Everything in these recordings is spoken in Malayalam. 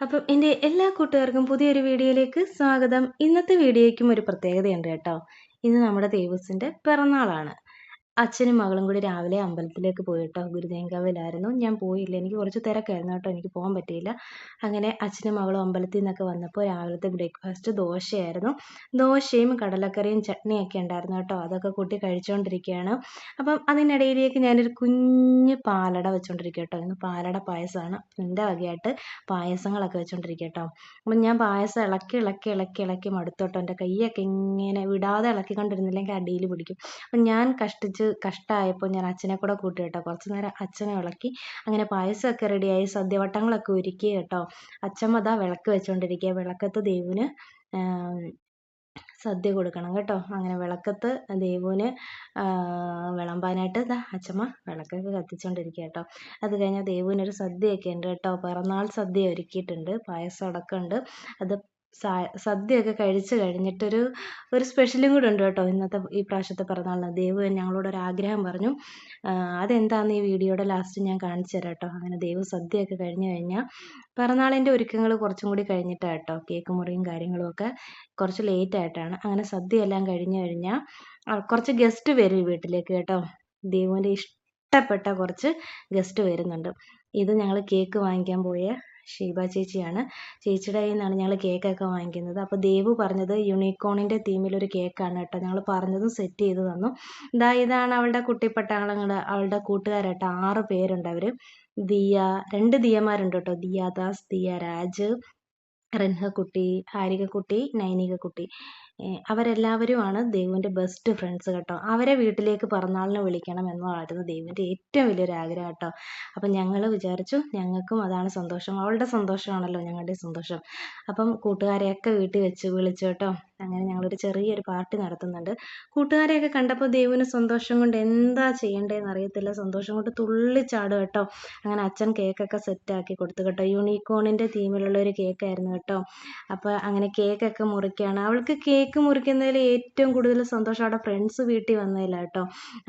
അപ്പം എന്റെ എല്ലാ കൂട്ടുകാർക്കും പുതിയൊരു വീഡിയോയിലേക്ക് സ്വാഗതം. ഇന്നത്തെ വീഡിയോയ്ക്കും ഒരു പ്രത്യേകതയുണ്ട് കേട്ടോ. ഇന്ന് നമ്മുടെ ദേവസിന്റെ പിറന്നാളാണ്. അച്ഛനും മകളും കൂടി രാവിലെ അമ്പലത്തിലേക്ക് പോയിട്ടോ കേട്ടോ ഗുരുദേങ്കവയിലായിരുന്നു ഞാൻ പോയില്ല. എനിക്ക് കുറച്ച് തിരക്കായിരുന്നു കേട്ടോ. എനിക്ക് പോകാൻ പറ്റിയില്ല. അങ്ങനെ അച്ഛനും മകളും അമ്പലത്തിൽ നിന്നൊക്കെ വന്നപ്പോൾ രാവിലത്തെ ബ്രേക്ക്ഫാസ്റ്റ് ദോശയായിരുന്നു. ദോശയും കടലക്കറിയും ചട്നിയൊക്കെ ഉണ്ടായിരുന്നു കേട്ടോ. അതൊക്കെ കൂട്ടി കഴിച്ചുകൊണ്ടിരിക്കുകയാണ് അപ്പം അതിനിടയിലേക്ക് ഞാനൊരു കുഞ്ഞ് പാലട വെച്ചുകൊണ്ടിരിക്കുക കേട്ടോ. ഇന്ന് പാലട പായസമാണ്. എന്റെ വകയായിട്ട് പായസങ്ങളൊക്കെ വെച്ചുകൊണ്ടിരിക്കുക കേട്ടോ. അപ്പം ഞാൻ പായസം ഇളക്കി ഇളക്കി ഇളക്കി ഇളക്കി മടുത്തോട്ടോ എന്റെ കൈയൊക്കെ ഇങ്ങനെ വിടാതെ ഇളക്കി ഇളക്കിക്കൊണ്ടിരുന്നില്ലെങ്കിൽ അടിയിൽ പിടിക്കും. അപ്പം ഞാൻ കഷ്ടിച്ച് കഷ്ടമായപ്പോൾ ഞാൻ അച്ഛനെ കൂടെ കൂട്ടി കേട്ടോ. കുറച്ച് നേരം അച്ഛനെ ഇളക്കി. അങ്ങനെ പായസമൊക്കെ റെഡിയായി സദ്യവട്ടങ്ങളൊക്കെ ഒരുക്കി കേട്ടോ. അച്ഛമ്മ ദാ വിളക്ക് വെച്ചുകൊണ്ടിരിക്കുക വിളക്കത്ത് ദേവുവിന് സദ്യ കൊടുക്കണം കേട്ടോ. അങ്ങനെ വിളക്കത്ത് ദേവുവിന് വിളമ്പാനായിട്ട് ദാ അച്ഛമ്മ വിളക്കൊക്കെ കത്തിച്ചുകൊണ്ടിരിക്കുക കേട്ടോ. അത് കഴിഞ്ഞാൽ ദേവുവിനൊരു സദ്യയൊക്കെ ഉണ്ട് കേട്ടോ. പിറന്നാൾ സദ്യ ഒരുക്കിയിട്ടുണ്ട്. പായസം അടക്കമുണ്ട് അത് സദ്യയൊക്കെ കഴിച്ച് കഴിഞ്ഞിട്ടൊരു ഒരു സ്പെഷ്യലും കൂടെ ഉണ്ട് കേട്ടോ ഇന്നത്തെ ഈ പ്രാവശ്യത്തെ പിറന്നാളിന്. ദേവ് ഞങ്ങളോട് ഒരു ആഗ്രഹം പറഞ്ഞു. അതെന്താണെന്ന് ഈ വീഡിയോയുടെ ലാസ്റ്റ് ഞാൻ കാണിച്ചു തരാം കേട്ടോ. അങ്ങനെ ദേവ് സദ്യയൊക്കെ കഴിഞ്ഞു കഴിഞ്ഞാൽ പിറന്നാളിന്റെ ഒരുക്കങ്ങൾ കുറച്ചും കൂടി കഴിഞ്ഞിട്ടാണ് കേട്ടോ. കേക്ക് മുറിയും കാര്യങ്ങളും ഒക്കെ കുറച്ച് ലേറ്റ് ആയിട്ടാണ്. അങ്ങനെ സദ്യ എല്ലാം കഴിഞ്ഞ് കഴിഞ്ഞാൽ കുറച്ച് ഗസ്റ്റ് വരും വീട്ടിലേക്ക് കേട്ടോ. ദേവുവിന്റെ ഇഷ്ടപ്പെട്ട കുറച്ച് ഗസ്റ്റ് വരുന്നുണ്ട്. ഇത് ഞങ്ങൾ കേക്ക് വാങ്ങിക്കാൻ പോയ ഷീബ ചേച്ചിയാണ്. ചേച്ചിയുടെ കയ്യിൽ നിന്നാണ് ഞങ്ങൾ കേക്കൊക്കെ വാങ്ങിക്കുന്നത്. അപ്പോൾ ദേവു പറഞ്ഞത് യൂണിക്കോണിന്റെ തീമിലൊരു കേക്കാണ് കേട്ടോ. ഞങ്ങൾ പറഞ്ഞതും സെറ്റ് ചെയ്ത് തന്നു. ഇതാ ഇതാണ് അവളുടെ കുട്ടിപ്പട്ടാളങ്ങൾ അവളുടെ കൂട്ടുകാരായിട്ട് ആറ് പേരുണ്ട് അവർ ദിയ രണ്ട് ദിയമാരുണ്ട് കേട്ടോ. ദിയ ദാസ് ദിയ രാജ് റെൻഹക്കുട്ടി ഹാരികക്കുട്ടി നൈനികക്കുട്ടി അവരെല്ലാവരുമാണ് ദേവുവിന്റെ ബെസ്റ്റ് ഫ്രണ്ട്സ് കേട്ടോ. അവരെ വീട്ടിലേക്ക് പിറന്നാളിനെ വിളിക്കണം എന്നതായിരുന്നു ദേവുവിന്റെ ഏറ്റവും വലിയൊരു ആഗ്രഹം കേട്ടോ. അപ്പം ഞങ്ങൾ വിചാരിച്ചു ഞങ്ങൾക്കും അതാണ് സന്തോഷം. അവളുടെ സന്തോഷമാണല്ലോ ഞങ്ങളുടെ സന്തോഷം. അപ്പം കൂട്ടുകാരെയൊക്കെ വീട്ടിൽ വെച്ച് വിളിച്ചു കേട്ടോ. അങ്ങനെ ഞങ്ങളൊരു ചെറിയൊരു പാർട്ടി നടത്തുന്നുണ്ട്. കൂട്ടുകാരെയൊക്കെ കണ്ടപ്പോൾ ദേവുവിന് സന്തോഷം കൊണ്ട് എന്താ ചെയ്യേണ്ടതെന്ന് അറിയത്തില്ല. സന്തോഷം കൊണ്ട് തുള്ളിച്ചാടും കേട്ടോ. അങ്ങനെ അച്ഛൻ കേക്കൊക്കെ സെറ്റാക്കി കൊടുത്തു കേട്ടോ. യൂണിക്കോണിന്റെ തീമിലുള്ള ഒരു കേക്കായിരുന്നു കേട്ടോ. അപ്പോൾ അങ്ങനെ കേക്കൊക്കെ മുറിക്കുകയാണ്. അവൾക്ക് കേക്ക് മുറിക്കുന്നതിൽ ഏറ്റവും കൂടുതൽ സന്തോഷം അവിടെ ഫ്രണ്ട്സ് വീട്ടിൽ വന്നതിലാണ് കേട്ടോ.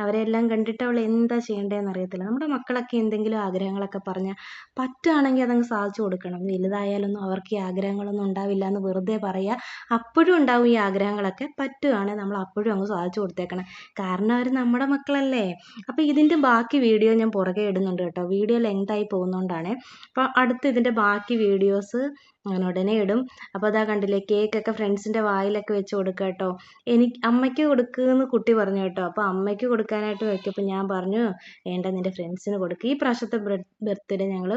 അവരെല്ലാം കണ്ടിട്ട് അവൾ എന്താ ചെയ്യേണ്ടതെന്ന് അറിയത്തില്ല. നമ്മുടെ മക്കളൊക്കെ എന്തെങ്കിലും ആഗ്രഹങ്ങളൊക്കെ പറഞ്ഞാൽ പറ്റുകയാണെങ്കിൽ അതങ്ങ് സാധിച്ചു കൊടുക്കണം. വലുതായാലൊന്നും അവർക്ക് ഈ ആഗ്രഹങ്ങളൊന്നും ഉണ്ടാവില്ല എന്ന് വെറുതെ പറയുക അപ്പോഴും ഉണ്ടാവും. ഉണ്ടാവും ഈ ആഗ്രഹങ്ങളൊക്കെ പറ്റുകയാണെങ്കിൽ നമ്മൾ അപ്പോഴും അങ്ങ് സാധിച്ചു കൊടുത്തേക്കണം. കാരണം അവർ നമ്മുടെ മക്കളല്ലേ. അപ്പോൾ ഇതിന്റെ ബാക്കി വീഡിയോ ഞാൻ പുറകെ ഇടുന്നുണ്ട് കേട്ടോ. വീഡിയോ ലെങ്തായി പോകുന്നതുകൊണ്ടാണ് അപ്പോൾ അടുത്ത് ഇതിന്റെ ബാക്കി വീഡിയോസ് ഞാൻ ഉടനെ ഇടും. അപ്പോൾ അതാ കണ്ടില്ലേ കേക്കൊക്കെ ഫ്രണ്ട്സിന്റെ വായിലൊക്കെ വെച്ച് കൊടുക്കുക കേട്ടോ. എനിക്ക് അമ്മയ്ക്ക് കൊടുക്കുമെന്ന് കുട്ടി പറഞ്ഞു കേട്ടോ. അപ്പോൾ അമ്മയ്ക്ക് കൊടുക്കാനായിട്ട് വെക്കപ്പോൾ ഞാൻ പറഞ്ഞു വേണ്ട നിന്റെ ഫ്രണ്ട്സിന് കൊടുക്കുക ഈ പ്രാവശ്യത്തെ ബർത്ത്ഡേ ഞങ്ങൾ